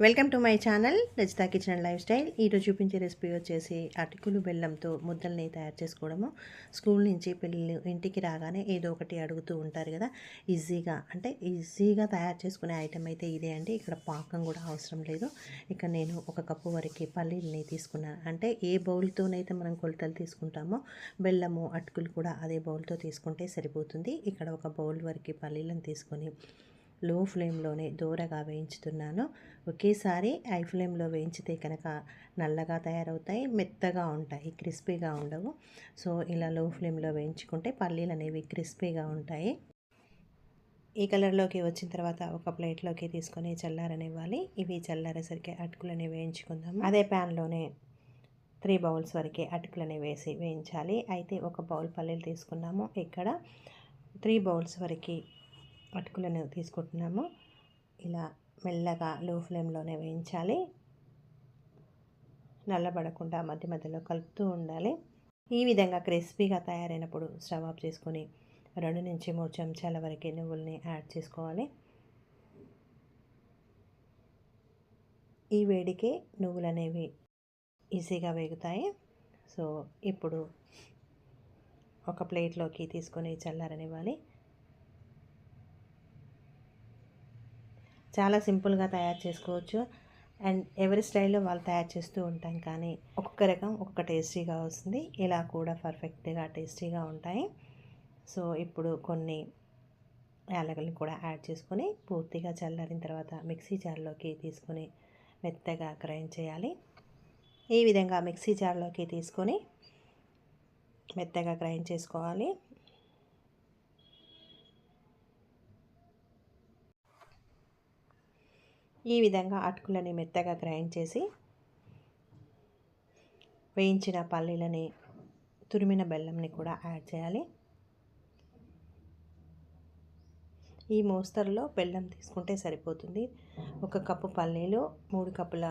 Welcome to my channel Rajitha kitchen lifestyle. ఈరోజు చూపించే recipe వచ్చేసి అటుకులు బెల్లంతో ముద్దల్ని తయారు చేసుకోవడము. స్కూల్ నుంచి పిల్లలు ఇంటికి రాగానే ఏదో ఒకటి అడుగుతూ ఉంటారు కదా ఈజీగా. అంటే ఈజీగా తయారు చేసుకునే ఐటెం అయితే ఇదే అండి. ఇక్కడ పాకం కూడా అవసరం లేదు. ఇక నేను ఒక కప్పు వరకు పల్లీలని తీసుకున్నాను అంటే ఏ బౌల్తోనైతే మనం కొలతలు తీసుకుంటామో బెల్లము అటుకులు కూడా అదే బౌల్తో తీసుకుంటే సరిపోతుంది. ఇక్కడ ఒక బౌల్ వరకు పల్లీలను తీసుకొని లో ఫ్లేమ్లోనే దూరగా వేయించుతున్నాను. ఒకేసారి హై ఫ్లేమ్లో వేయించితే కనుక నల్లగా తయారవుతాయి మెత్తగా ఉంటాయి క్రిస్పీగా ఉండవు. సో ఇలా లో ఫ్లేమ్లో వేయించుకుంటే పల్లీలు అనేవి క్రిస్పీగా ఉంటాయి. ఈ కలర్లోకి వచ్చిన తర్వాత ఒక ప్లేట్లోకి తీసుకొని చల్లారనివ్వాలి. ఇవి చల్లారేసరికి అటుకులని వేయించుకుందాం అదే ప్యాన్లోనే త్రీ బౌల్స్ వరకే అటుకులని వేసి వేయించాలి. అయితే ఒక బౌల్ పల్లీలు తీసుకున్నాము. ఇక్కడ త్రీ బౌల్స్ వరకు అటుకులను తీసుకుంటున్నాము. ఇలా మెల్లగా లో ఫ్లేమ్లోనే వేయించాలి. నల్లబడకుండా మధ్య మధ్యలో కలుపుతూ ఉండాలి. ఈ విధంగా క్రిస్పీగా తయారైనప్పుడు స్టవ్ ఆఫ్ చేసుకొని రెండు నుంచి మూడు చెంచాల వరకు నువ్వుల్ని యాడ్ చేసుకోవాలి. ఈ వేడికి నువ్వులు అనేవి ఈజీగా వేగుతాయి. సో ఇప్పుడు ఒక ప్లేట్లోకి తీసుకొని చల్లారనివ్వాలి. చాలా సింపుల్గా తయారు చేసుకోవచ్చు. అండ్ ఎవరి స్టైల్లో వాళ్ళు తయారు చేస్తూ ఉంటాం కానీ ఒక్కొక్క రకం ఒక్కొక్క టేస్టీగా వస్తుంది. ఇలా కూడా పర్ఫెక్ట్గా టేస్టీగా ఉంటాయి. సో ఇప్పుడు కొన్ని యాలకల్ని కూడా యాడ్ చేసుకొని పూర్తిగా చల్లారిన తర్వాత మిక్సీ జార్లోకి తీసుకొని మెత్తగా గ్రైండ్ చేయాలి. ఈ విధంగా మిక్సీ జార్లోకి తీసుకొని మెత్తగా గ్రైండ్ చేసుకోవాలి. ఈ విధంగా అటుకులని మెత్తగా గ్రైండ్ చేసి వేయించిన పల్లీలని తురిమిన బెల్లంని కూడా యాడ్ చేయాలి. ఈ మోస్తరులో బెల్లం తీసుకుంటే సరిపోతుంది. ఒక కప్పు పల్లీలు మూడు కప్పుల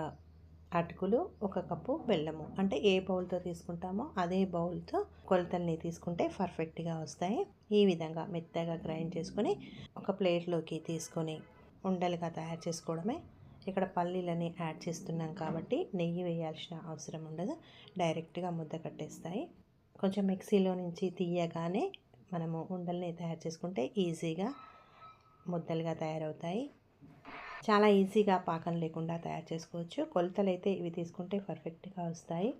అటుకులు ఒక కప్పు బెల్లము. అంటే ఏ బౌల్తో తీసుకుంటామో అదే బౌల్తో కొలతల్ని తీసుకుంటే పర్ఫెక్ట్గా వస్తాయి. ఈ విధంగా మెత్తగా గ్రైండ్ చేసుకొని ఒక ప్లేట్లోకి తీసుకొని ఉండలుగా తయారు చేసుకోవడమే. ఇక్కడ పల్లీలని యాడ్ చేస్తున్నాం కాబట్టి నెయ్యి వేయాల్సిన అవసరం ఉండదు. డైరెక్ట్గా ముద్ద కట్టేస్తాయి. కొంచెం మిక్సీలో నుంచి తీయగానే మనము ఉండల్ని తయారు చేసుకుంటే ఈజీగా ముద్దలుగా తయారవుతాయి. చాలా ఈజీగా పాకం లేకుండా తయారు చేసుకోవచ్చు. కొలతలు అయితే ఇవి తీసుకుంటే పర్ఫెక్ట్గా వస్తాయి.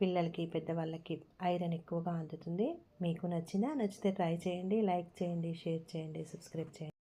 పిల్లలకి పెద్దవాళ్ళకి ఐరన్ ఎక్కువగా అందుతుంది. మీకు నచ్చినా నచ్చితే ట్రై చేయండి లైక్ చేయండి షేర్ చేయండి సబ్స్క్రైబ్ చేయండి.